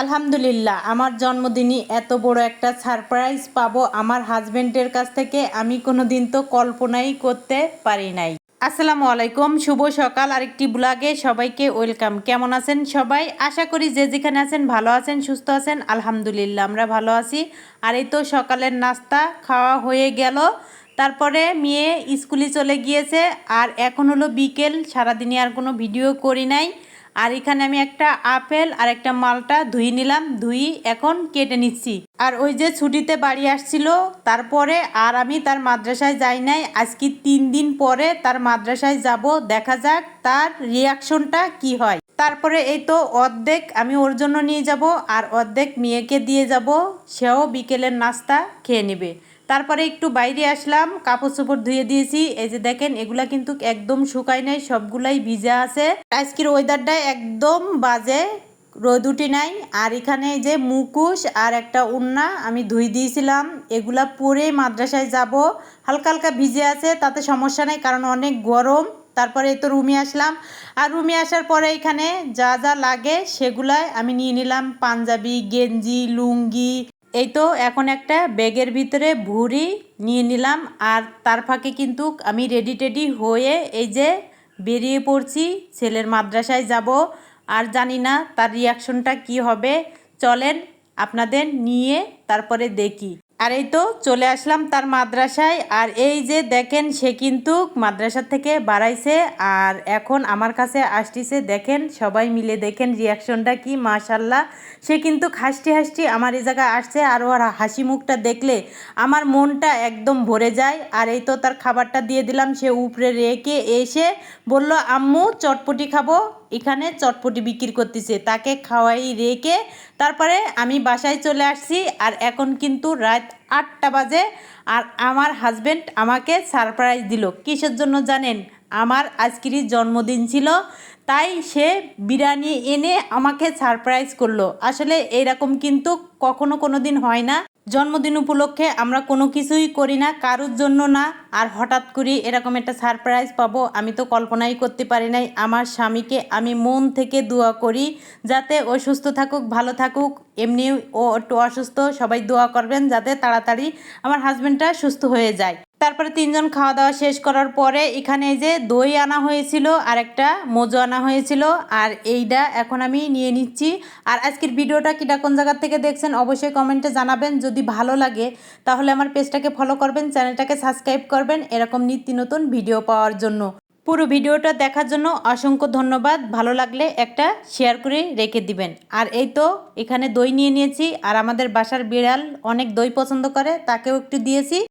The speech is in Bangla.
আলহামদুলিল্লাহ, আমার জন্মদিনই এত বড় একটা সারপ্রাইজ পাবো। আমার হাজবেন্ডের কাছ থেকে আমি কোনো দিন তো কল্পনাই করতে পারি নাই। আসসালামু আলাইকুম, শুভ সকাল। আরেকটি ব্লগে সবাইকে ওয়েলকাম। কেমন আছেন সবাই? আশা করি যে যেখানে আছেন ভালো আছেন, সুস্থ আছেন। আলহামদুলিল্লাহ, আমরা ভালো আছি। আর এই তো সকালের নাস্তা খাওয়া হয়ে গেল। তারপরে মেয়ে স্কুলে চলে গিয়েছে। আর এখন হলো বিকেল, সারাদিনে আর কোনো ভিডিও করি নাই। আর এখানে আমি একটা আপেল আর একটা মালটা ধুই নিলাম ধুই এখন কেটে নিচ্ছি। আর ওই যে ছুটিতে বাড়ি আসছিল, তারপরে আর আমি তার মাদ্রাসায় যাই নাই। আজকে তিন দিন পরে তার মাদ্রাসায় যাব, দেখা যাক তার রিয়াকশনটা কি হয়। তারপরে এই তো অর্ধেক আমি ওর জন্য নিয়ে যাব, আর অর্ধেক মেয়েকে দিয়ে যাব, সেও বিকেলের নাস্তা খেয়ে নেবে। তারপরে একটু বাইরে আসলাম কাপড় চোপড় ধুয়ে দিয়েছি। এই যে দেখেন, এগুলা কিন্তু একদম শুকায় নাই, সবগুলাই ভিজা আছে। আজকের ওয়েদারটা একদম বাজে, রোদ উঠি নাই। আর এখানে যে মুকুশ আর একটা উন্না আমি ধুই দিয়েছিলাম, এগুলা পরে মাদ্রাসায় যাব। হালকা হালকা ভিজে আছে, তাতে সমস্যা নেই, কারণ অনেক গরম। তারপরে তো রুমে আসলাম। আর রুমে আসার পরে এখানে যা যা লাগে, সেগুলাই আমি নিয়ে নিলাম। পাঞ্জাবি, গেঞ্জি, লুঙ্গি এই তো এখন একটা ব্যাগের ভিতরে ভুড়ি নিয়ে নিলাম আর তার ফাঁকে কিন্তু আমি রেডি টেডি হয়ে এই যে বেরিয়ে পড়ছি, ছেলের মাদ্রাসায় যাব। আর জানি না তার রিয়াকশনটা কি হবে। চলেন আপনাদের নিয়ে তারপরে দেখি। আর এই তো চলে আসলাম তার মাদ্রাসায়। আর এই যে দেখেন, সে কিন্তু মাদ্রাসা থেকে বাড়াইছে। আর এখন আমার কাছে আসটিছে দেখেন, সবাই মিলে দেখেন রিয়াকশনটা কি মাশাল্লাহ সে কিন্তু হাসটি হাসটি আমার এই জায়গায় আসছে আর ওর হাসি মুখটা দেখলে আমার মনটা একদম ভরে যায়। আর এই তো তার খাবারটা দিয়ে দিলাম, সে উপরে রেখে এসে বলল, আম্মু, চটপটি খাব। এখানে চটপটি বিক্রি করতেছে, তাকে খাওয়াই রেখে তারপরে আমি বাসায় চলে আসছি। আর এখন কিন্তু রাত আটটা বাজে আর আমার হাজব্যান্ড আমাকে সারপ্রাইজ দিল। কিসের জন্য জানেন? আমার আজকেরই জন্মদিন ছিল, তাই সে বিরিয়ানি এনে আমাকে সারপ্রাইজ করল। আসলে এরকম কিন্তু কখনো কোনো দিন হয় না। জন্মদিন উপলক্ষে আমরা কোনো কিছুই করি না, কারোর জন্য না। আর হঠাৎ করি এরকম একটা সারপ্রাইজ পাবো, আমি তো কল্পনাই করতে পারি নাই। আমার স্বামীকে আমি মন থেকে দোয়া করি, যাতে ও সুস্থ থাকুক, ভালো থাকুক। এমনি ও একটু অসুস্থ, সবাই দোয়া করবেন যাতে তাড়াতাড়ি আমার হাজব্যান্ডটা সুস্থ হয়ে যায়। তারপরে তিনজন খাওয়া দাওয়া শেষ করার পরে এখানে যে দই আনা হয়েছিল আর একটা মোজো আনা হয়েছিল। আর এইটা এখন আমি নিয়ে নিচ্ছি। আর আজকের ভিডিওটা কিটা কোন জায়গার থেকে দেখছেন অবশ্যই কমেন্টে জানাবেন। যদি ভালো লাগে তাহলে আমার পেজটাকে ফলো করবেন, চ্যানেলটাকে সাবস্ক্রাইব করবেন। এরকম নিত্য নতুন ভিডিও পাওয়ার জন্য। পুরো ভিডিওটা দেখার জন্য অসংখ্য ধন্যবাদ। ভালো লাগলে একটা শেয়ার করে রেখে দিবেন। আর এই তো এখানে দই নিয়ে নিয়েছি। আর আমাদের বাসার বিড়াল অনেক দই পছন্দ করে, তাকেও একটু দিয়েছি।